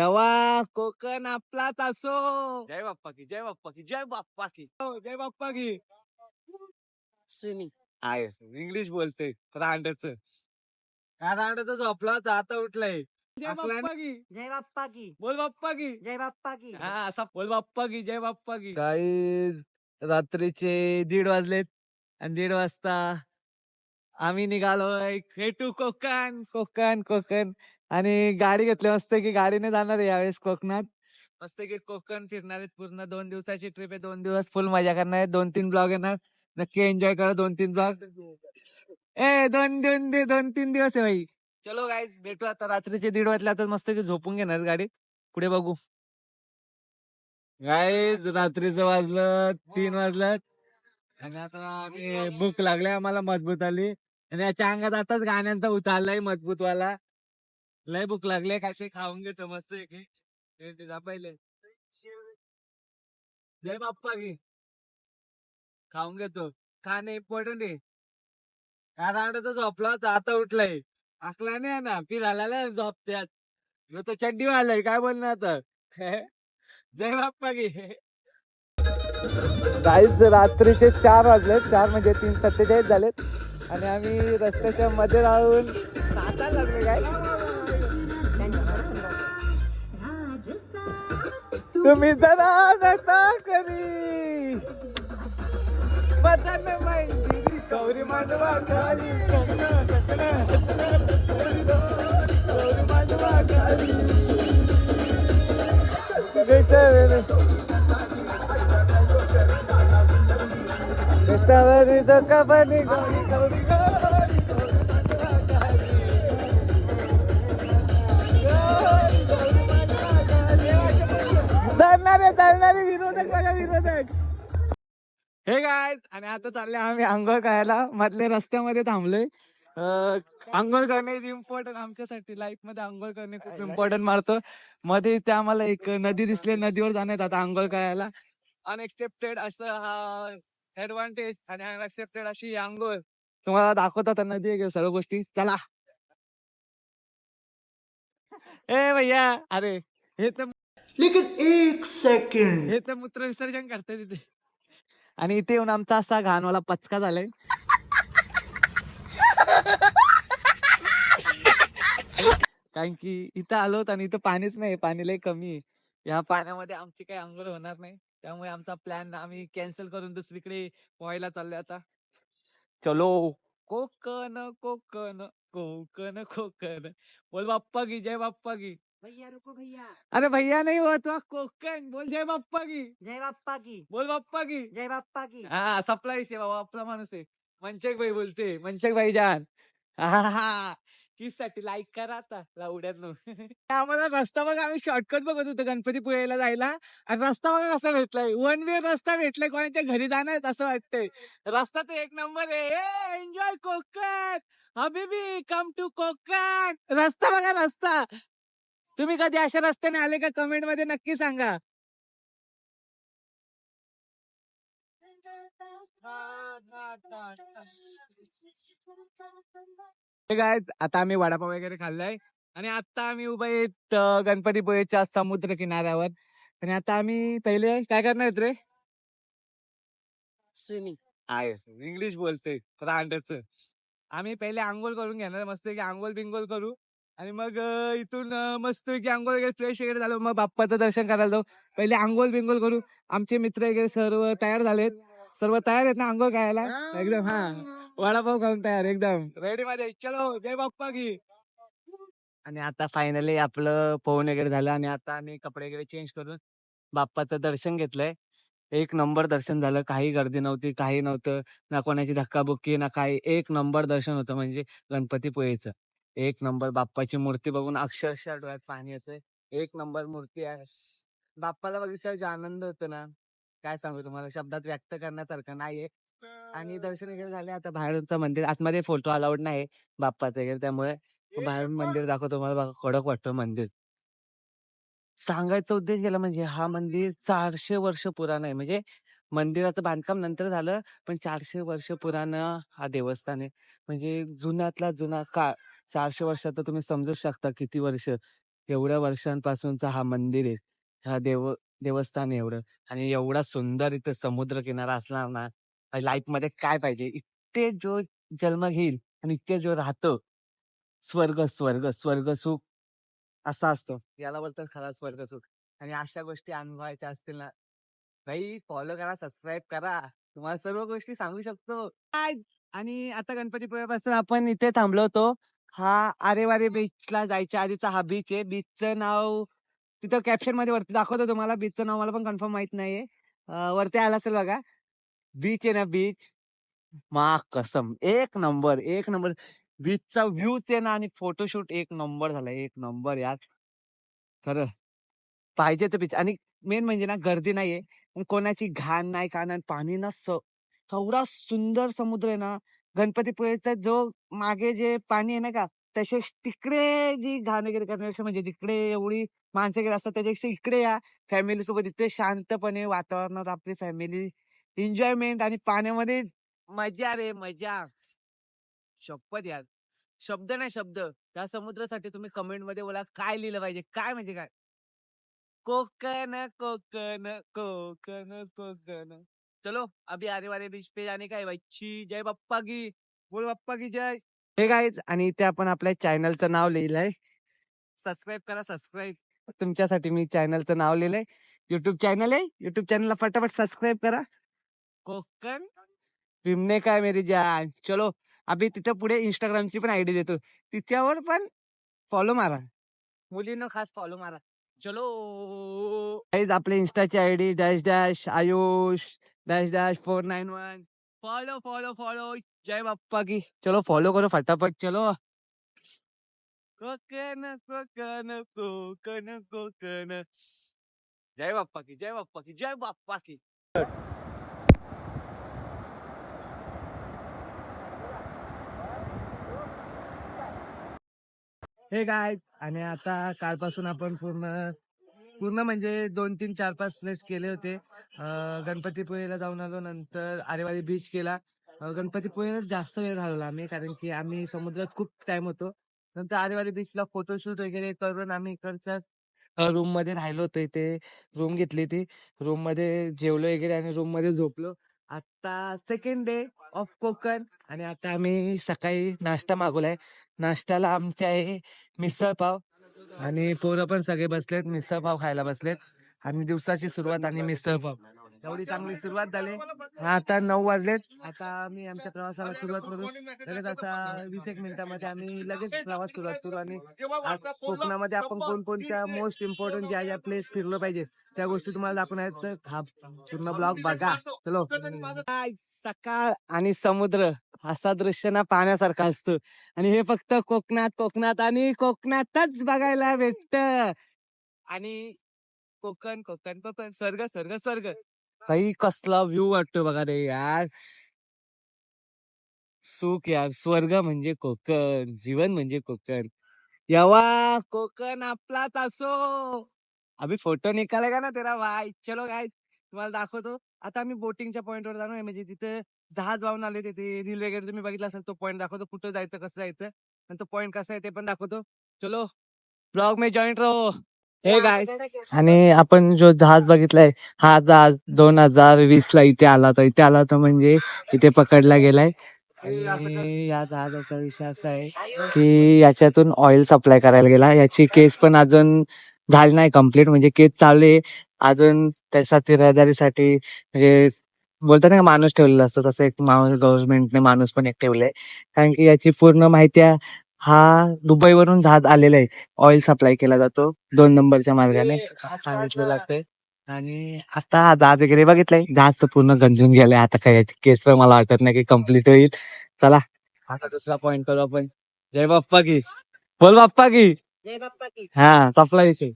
तेव्हा कोकण आपलाच असो. जय बाप्पा की जय बाप्पा की जय बाप्पा की. हो, जय बाप्पा की. सुनी आहे इंग्लिश बोलते रांडच. रांडचा झोपला होता, आता उठलाय. जय बाप्पा की. जय बाप्पा की. बोल बाप्पा की. जय बाप्पा की. हा असा बोल बाप्पा की जय बाप्पा की. काही रात्रीचे दीड वाजलेत आणि दीड वाजता आम्ही निघालोय खेटू कोकण कोकण कोकण. आणि गाडी घेतली मस्त की गाडीने जाणार आहे यावेळेस कोकणात. मस्त की कोकण फिरणार आहेत पूर्ण दोन दिवसाची ट्रिप आहे दोन दिवस फुल मजा करणार आहे दोन तीन ब्लॉग येणार. नक्की एन्जॉय करा दोन तीन ब्लॉग ए दोन दोन दोन तीन दिवस आहे भाई. चलो गाईज भेटू आता रात्रीचे दीड वाजले आता मस्त की झोपून घेणार गाडीत पुढे बघू. गाईज रात्रीचं वाजलं तीन वाजलं आणि आता भूक लागली आम्हाला मजबूत आली. आणि याच्या अंगात आताच गाण्यांचा उतारलाय मजबूत वाला लय भूक लागले काय ते खाऊन घेतो मस्त एक ते पहिले. जय बाप्पा घे खाऊन घेतो. खाणे इम्पॉर्टंट आहे. काय रांडाचा झोपला आता उठलाय. आकला नाही ना झोप त्यात ह्यो तो चड्डी वालाय काय बोलणार आता? जय बाप्पा घे काहीच रात्रीचे चार वाजले चार म्हणजे तीन सत्तेचाळीस झालेत. आणि आम्ही रस्त्याच्या मध्ये राहून नाचायला लागले काय तुम्ही जरा नटा करी बदन माहिती गौरी मांडवा खाली गौरी मांडवा खाली बेसावरी तो कबनी गौरी गौरी गौरी गौरी धरणारे धरणारे विरोधक बघा विरोधक. हे काय आणि आता चालले आम्ही आंघोळ करायला. मधले रस्त्यामध्ये थांबलोय. आंघोळ करणे इज इम्पॉर्टंट आमच्यासाठी लाईफमध्ये आंघोळ करणे खूप इम्पॉर्टंट मारतो मध्ये इथे आम्हाला एक नदी दिसली. नदीवर जाण्यात आता आंघोळ करायला. अनएक्सेप्टेड असं हा ऍडव्हान्टेज आणि अनएक्सेप्टेड अशी आंघोळ. तुम्हाला दाखवतात नदी वगैरे सर्व गोष्टी. चला. ए भैया अरे हे तर लेकिन एक सेकंड. हे तर मूत्र विसर्जन करते तिथे. आणि इथे येऊन आमचा असा घाणवाला पचका झालाय. कारण की इथं आलोत आणि इथं पाणीच नाही पाणी लय कमी आहे. या पाण्यामध्ये आमची काही अंघोळ होणार नाही. त्यामुळे आमचा प्लॅन आम्ही कॅन्सल करून दुसरीकडे पोहायला चाललोय आता. चलो. कोकण कोकण कोकण कोकण. बोल बाप्पा की जय बाप्पा की भैया रुको भैया। अरे भैया नहीं हुआ तो कोकण बोल जय बाप्पा की। जय बाप्पा की। बोल बाप्पा की। जय बाप्पा की। हा सप्लाय आहे बाबा आपला माणूस आहे मनचक भाई बोलते मनचक भाई जान। किससाठी लाईक करा आता लावड्यात आम्हाला रस्ता बघा आम्ही शॉर्टकट बघत होतो गणपती पुळेला जायला. आणि रस्ता बघा कसा भेटलाय. वन वे रस्ता भेटलाय कोणाच्या घरी जाणार असं वाटतंय. रस्ता तर एक नंबर आहे. एन्जॉय कोकण. हबीबी कम टू कोकण. रस्ता बघा रस्ता. तुम्ही कधी अशा रस्त्याने आले का? कमेंटमध्ये नक्की सांगा. काय आता आम्ही वडापाव वगैरे खाल्लाय. आणि आता आम्ही उभे आहेत अं, गणपतीपुळेच्या समुद्र किनाऱ्यावर. आणि आता आम्ही पहिले काय करणार आहेत रे? सुनी आहे. इंग्लिश बोलते आम्ही पहिले आंघोळ करून घेणार. मस्त की आंघोळ बिंगोळ करू. आणि मग अं, इथून अं, मस्त की आंघोळ वगैरे फ्रेश वगैरे झालो. मग बाप्पाचं दर्शन करायला जाऊ. पहिले आंघोळ बिंगोळ करू. आमचे मित्र वगैरे सर्व तयार झालेत. सर्व तयार आहेत ना आंघोळ खायला एकदम हा. वडापाव खाऊन तयार एकदम. रेडी मध्ये. चलो जय बाप्पा की. आणि आता फायनली आपलं पोहून वगैरे झालं आणि आता आम्ही कपडे वगैरे चेंज करून बाप्पाचं दर्शन घेतलंय. एक नंबर दर्शन झालं. काही गर्दी नव्हती काही नव्हतं. ना कोणाची धक्काबुक्की ना काही. एक नंबर दर्शन होतं म्हणजे गणपतीपुळेचं. एक नंबर बाप्पाची मूर्ती बघून अक्षरशः डोळ्यात पाणी येतंय. एक नंबर मूर्ती आहे. बाप्पाला बघितल्यावर जे आनंद होतो ना काय सांगू तुम्हाला? शब्दात व्यक्त करण्यासारखं नाहीये. आणि दर्शन वगैरे झाले आता बाहेरचं मंदिर आतमध्ये फोटो अलाउड नाही बाप्पाचं वगैरे त्यामुळे बाहेरून मंदिर दाखवतो मला बघा कडक वाटतं मंदिर. सांगायचा उद्देश गेला म्हणजे हा मंदिर चारशे वर्ष पुराण आहे. म्हणजे मंदिराचं बांधकाम नंतर झालं पण चारशे वर्ष पुराणं हा देवस्थान आहे. म्हणजे जुन्यातला जुना काळ चारशे वर्षात तर तुम्ही समजू शकता किती वर्ष एवढ्या वर्षांपासूनचा हा मंदिर आहे. हा देव देवस्थान एवढं. आणि एवढा सुंदर इथं समुद्र किनारा असणार ना लाईफमध्ये काय पाहिजे? इतके जो जन्म घेईल आणि इतके जो राहतो स्वर्ग स्वर्ग स्वर्ग सुख असा असतो. याला बोलतात खरा स्वर्ग सुख. आणि अशा गोष्टी अनुभवायच्या असतील ना भाई फॉलो करा सबस्क्राईब करा. तुम्हाला सर्व गोष्टी सांगू शकतो. काय? आणि आता गणपतीपुळ्यापासून आपण इथे थांबलो होतो. हा आरेवारे बीचला जायच्या आधीचा हा बीच आहे. बीचचं नाव तिथं कॅप्शनमध्ये वरती दाखवतो तुम्हाला. बीचचं नाव मला पण कन्फर्म माहीत नाहीये. अं, वरती आला असेल बघा. बीच आहे ना बीच मा कसम. एक नंबर एक नंबर. बीचचा व्ह्यूच आहे ना आणि फोटोशूट एक नंबर झाला. एक नंबर यार. खरं. पाहिजे तर बीच आणि मेन म्हणजे ना गर्दी नाहीये. आणि कोणाची घाण नाही का नाही पाणी ना स एवढा सुंदर समुद्र आहे ना. गणपतीपुळेचा जो मागे जे पाणी आहे ना का तसेच तिकडे जी घाण वगैरे करण्यापेक्षा म्हणजे तिकडे एवढी माणसं वगैरे असतात त्याच्यापेक्षा इकडे या फॅमिली सोबत इथे शांतपणे वातावरणात आपली फॅमिली एन्जॉयमेंट आणि पाण्यामध्ये मजा रे मजा. शपथ यार. शब्द नाही शब्द. त्या समुद्रासाठी तुम्ही कमेंटमध्ये बोला काय लिहिलं पाहिजे काय म्हणजे काय? कोकण कोकण कोकण कोकण. चलो अभी आरे वारे बीच पे जाने का भाई। जय बाप्पा की बोल बाप्पा की जय। हे गाईज आणि इथे आपण आपल्या चॅनलचं नाव लिहिलंय. सबस्क्राईब करा सबस्क्राईब तुमच्यासाठी मी चॅनलचं नाव लिहिलंय. युट्यूब चॅनल आहे. युट्यूब चॅनलला फटाफट सबस्क्राईब करा. कोकण विमने काय मेरी जान. चलो अभि तिथं पुढे इंस्टाग्रामची पण आयडी देतो. तिच्यावर पण फॉलो मारा. मुलीनं खास फॉलो मारा. चलो. आपले इंस्टाची ID dash dash Ayush dash dash four nine one follow follow follow जय बाप्पा की चलो फॉलो करो फटाफट चलो कोकन कोकन कोकन कोकन जय बाप्पा की जय बाप्पा की जय बाप्पा की हे काय आणि आता कालपासून आपण पूर्ण पूर्ण म्हणजे दोन तीन चार पाच प्लेस केले होते. गणपतीपुळेला जाऊन आलो नंतर आरेवाडी बीच केला. गणपतीपुळेलाच गणपतीपुळेला जास्त वेळ घालवला आम्ही कारण की आम्ही समुद्रात खूप टाइम होतो. नंतर आरेवाडी बीचला फोटोशूट वगैरे करून आम्ही इकडच्या रूममध्ये राहिलो होतो इथे. रूम घेतली ती रूममध्ये जेवलो वगैरे आणि रूममध्ये झोपलो. आता सेकंड डे ऑफ कोकण आणि आता आम्ही सकाळी नाश्ता मागवलाय. नाश्त्याला आमच्या आहे मिसळ पाव आणि पोरं पण सगळे बसलेत. मिसळ पाव खायला बसलेत. आणि दिवसाची सुरुवात आणि मिसळ पाव एवढी चांगली सुरुवात झाली. आता नऊ वाजलेत. आता आम्ही आमच्या प्रवासाला सुरुवात करू. लगेच आता वीस एक मिनिटामध्ये आम्ही लगेच प्रवास सुरुवात करू आणि आज कोकणामध्ये आपण कोणकोणत्या मोस्ट इम्पॉर्टंट ज्या ज्या प्लेस फिरलो पाहिजे त्या गोष्टी तुम्हाला दाखवणार आहेत तर हा पूर्ण ब्लॉग बघा. चलो. काय सकाळ आणि समुद्र असा दृश्य ना पाहण्यासारखा असतो. आणि हे फक्त कोकणात कोकणात आणि कोकणातच बघायला भेटत. आणि कोकण कोकण कोकण स्वर्ग स्वर्ग स्वर्ग. काही कसला व्ह्यू वाटतो बघा रे यार. सुख यार स्वर्ग म्हणजे कोकण जीवन म्हणजे कोकण. यवा कोकण आपलाच असो. अभि फोटो निकालेगा ना तेरा? भाई चलो काय तुम्हाला दाखवतो. आता आम्ही बोटिंगच्या पॉइंट वर जाणार आहे. म्हणजे जिथे जहाज वाहून आले तिथे रील वगैरे तुम्ही बघितला असेल तो पॉइंट दाखवतो. कुठं जायचं कसं जायचं? आणि तो पॉइंट कसा आहे ते पण दाखवतो. चलो ब्लॉग में जॉईन रहो. हे गाय आणि आपण जो जहाज बघितलाय हा जहाज दोन हजार वीस ला इथे आला होता. इथे आला होता म्हणजे इथे पकडला गेलाय. आणि या जहाजाचा विषय असा आहे की याच्यातून ऑइल सप्लाय करायला गेला. याची केस पण अजून झाली नाही कंप्लीट म्हणजे केस चालू आहे. अजून त्यासाठी रहदारीसाठी म्हणजे बोलतात ना माणूस ठेवलेला असतो. तसं एक माणूस गव्हर्नमेंटने माणूस पण एक ठेवलाय. कारण की याची पूर्ण माहिती आहे हा दुबईवरून जहाज आलेला आहे. ऑइल सप्लाय केला जातो दोन नंबरच्या मार्गाने. सांगितलं जातंय आणि आता हा जहाज वगैरे बघितलंय. जहाज तर पूर्ण गंजून गेलाय आता काय केस मला वाटत नाही की कंप्लीट होईल. चला. आता दुसरा पॉइंट करू आपण. जय बाप्पा की. बोल बाप्पा की. जय बाप्पा की. हा सप्लाय विषय